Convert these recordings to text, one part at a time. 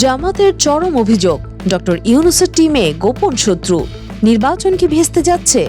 জামাতের চরম অভিযোগ। ডক্টর ইউনুসের টিমে গোপন শত্রু। নির্বাচন কি ভেস্তে যাচ্ছে?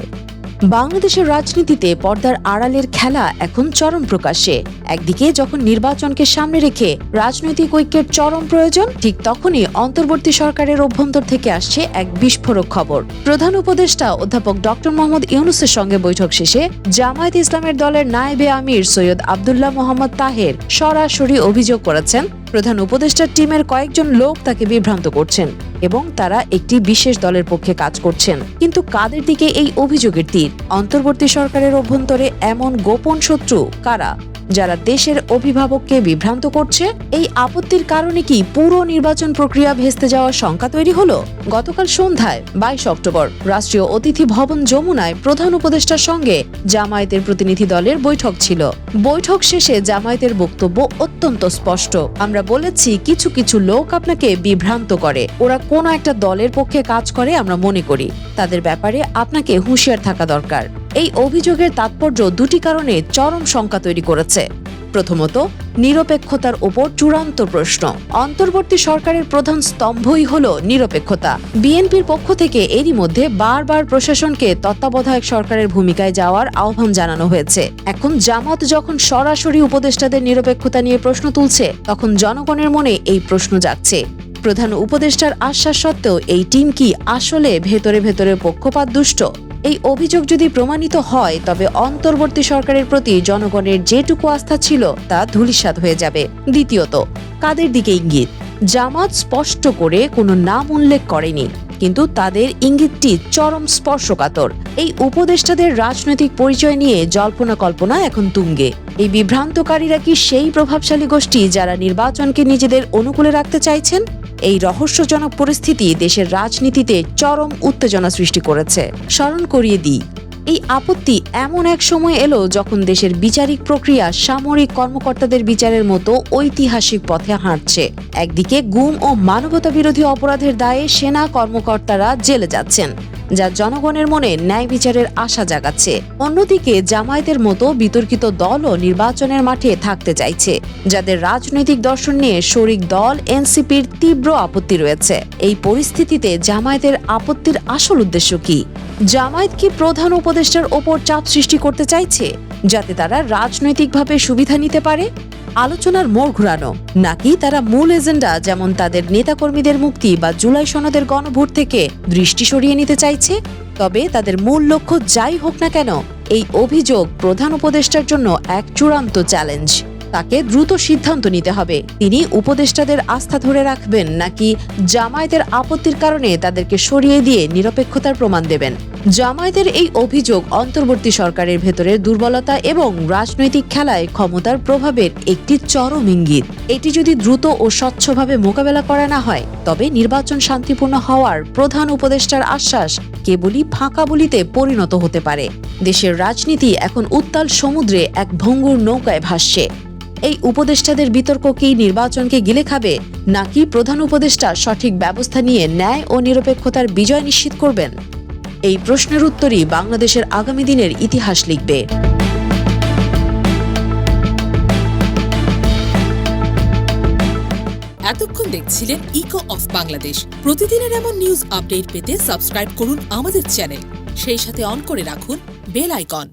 বাংলাদেশের রাজনীতিতে পর্দার আড়ালের খেলা এখন চরম প্রকাশে একদিকে যখন নির্বাচনকে সামনে রেখে রাজনৈতিক ঐক্যের চরম প্রয়োজন, ঠিক তখনই অন্তর্বর্তী সরকারের অভ্যন্তর থেকে আসছে এক বিস্ফোরক খবর। প্রধান উপদেষ্টা অধ্যাপক ডক্টর মোহাম্মদ ইউনুসের সঙ্গে বৈঠক শেষে জামায়াত ইসলামের দলের নায়েবে আমির সৈয়দ আবদুল্লাহ মোহাম্মদ তাহের সরাসরি অভিযোগ করেছেন প্রধান উপদেষ্টার টিমের কয়েকজন লোক তাকে বিভ্রান্ত করছেন এবং তারা একটি বিশেষ দলের পক্ষে কাজ করছেন। কিন্তু কাদের দিকে এই অভিযোগের তীর? অন্তর্বর্তী সরকারের অভ্যন্তরে এমন গোপন শত্রু কারা? যারা দেশের অভিভাবককে বিভ্রান্ত করছে, এই আপত্তির কারণে কি পুরো নির্বাচন প্রক্রিয়া ভেস্তে যাওয়ার শঙ্কা তৈরি হলো? গতকাল সন্ধ্যায়, বাইশ অক্টোবর, রাষ্ট্রীয় অতিথি ভবন যমুনায় প্রধান উপদেষ্টার সঙ্গে জামায়াতের প্রতিনিধি দলের বৈঠক ছিল। বৈঠক শেষে জামায়াতের বক্তব্য অত্যন্ত স্পষ্ট। আমরা বলেছি, কিছু কিছু লোক আপনাকে বিভ্রান্ত করে। ওরা কোনো একটা দলের পক্ষে কাজ করে, আমরা মনে করি। তাদের ব্যাপারে আপনাকে হুঁশিয়ার থাকা দরকার। এই অভিযোগের তাৎপর্য দুটি কারণে চরম শঙ্কা তৈরি করেছে। প্রথমত, নিরপেক্ষতার ওপর চূড়ান্ত প্রশ্ন। অন্তর্বর্তী সরকারের প্রধান স্তম্ভই হল নিরপেক্ষতা। বিএনপির পক্ষ থেকে এরই মধ্যে বারবার প্রশাসনকে তত্ত্বাবধায়ক সরকারের ভূমিকায় যাওয়ার আহ্বান জানানো হয়েছে। এখন জামাত যখন সরাসরি উপদেষ্টাদের নিরপেক্ষতা নিয়ে প্রশ্ন তুলছে, তখন জনগণের মনে এই প্রশ্ন যাচ্ছে প্রধান উপদেষ্টার আশ্বাস সত্ত্বেও এই টিম কি আসলে ভেতরে ভেতরে পক্ষপাত দুষ্ট এই অভিযোগ যদি প্রমাণিত হয়, তবে অন্তর্বর্তী সরকারের প্রতি জনগণের যেটুকু আস্থা ছিল, তা ধূলিসাৎ হয়ে যাবে। দ্বিতীয়ত, কাদের দিকে ইঙ্গিত? জামাত স্পষ্ট করে কোনো নাম উল্লেখ করেনি, কিন্তু তাদের ইঙ্গিতটি চরম স্পর্শকাতর। এই উপদেষ্টাদের রাজনৈতিক পরিচয় নিয়ে জল্পনা কল্পনা এখন তুঙ্গে। এই বিভ্রান্তকারীরা কি সেই প্রভাবশালী গোষ্ঠী যারা নির্বাচনকে নিজেদের অনুকূলে রাখতে চাইছেন? এই রহস্যজনক পরিস্থিতি দেশের রাজনীতিতে চরম উত্তেজনা সৃষ্টি করেছে। স্মরণ করিয়ে দিই, এই আপত্তি এমন এক সময় এলো যখন দেশের বিচারিক প্রক্রিয়া সামরিক কর্মকর্তাদের বিচারের মতো ঐতিহাসিক পথে হাঁটছে। একদিকে গুম ও মানবতা বিরোধী অপরাধের দায়ে সেনা কর্মকর্তারা জেলে যাচ্ছেন। যা জনগণের মনে ন্যায় বিচারের আশা জাগাচ্ছে। অন্যদিকে জামায়াতের মতো বিতর্কিত দলও নির্বাচনের মাঠে থাকতে চাইছে, যাদের রাজনৈতিক দর্শন নিয়ে শরিক দল, এনসিপির তীব্র আপত্তি রয়েছে। এই পরিস্থিতিতে জামায়াতের আপত্তির আসল উদ্দেশ্য কি? জামায়াত কি প্রধান উপদেষ্টার ওপর চাপ সৃষ্টি করতে চাইছে, যাতে তারা রাজনৈতিকভাবে সুবিধা নিতে পারে? আলোচনার মোড় ঘুরানো। নাকি তারা মূল এজেন্ডা, যেমন তাদের নেতাকর্মীদের মুক্তি বা জুলাই সনদের গণভোট থেকে দৃষ্টি সরিয়ে নিতে চাইছে? তবে তাদের মূল লক্ষ্য যাই হোক না কেন, এই অভিযোগ প্রধান উপদেষ্টার জন্য এক চূড়ান্ত চ্যালেঞ্জ। তাকে দ্রুত সিদ্ধান্ত নিতে হবে। তিনি উপদেষ্টাদের আস্থা ধরে রাখবেন নাকি জামায়াতের আপত্তির কারণে তাদেরকে সরিয়ে দিয়ে নিরপেক্ষতার প্রমাণ দেবেন? জামায়াতের এই অভিযোগ অন্তর্বর্তী সরকারের ভেতরের দুর্বলতা এবং রাজনৈতিক খেলায় ক্ষমতার প্রভাবের একটি চরম ইঙ্গিত। এটি যদি দ্রুত ও স্বচ্ছভাবে মোকাবেলা করা না হয়, তবে নির্বাচন শান্তিপূর্ণ হওয়ার প্রধান উপদেষ্টার আশ্বাস কেবলই ফাঁকা বলিতে পরিণত হতে পারে। দেশের রাজনীতি এখন উত্তাল সমুদ্রে এক ভঙ্গুর নৌকায় ভাসছে। এই উপদেষ্টাদের বিতর্ক কি নির্বাচনকে গিলে খাবে, নাকি প্রধান উপদেষ্টা সঠিক ব্যবস্থা নিয়ে ন্যায় ও নিরপেক্ষতার বিজয় নিশ্চিত করবেন? এই প্রশ্নের উত্তরই বাংলাদেশের আগামী দিনের ইতিহাস লিখবে। এতক্ষণ দেখছিলেন ইকো অফ বাংলাদেশ প্রতিদিনের এমন নিউজ আপডেট পেতে সাবস্ক্রাইব করুন আমাদের চ্যানেল সেই সাথে অন করে রাখুন বেল আইকন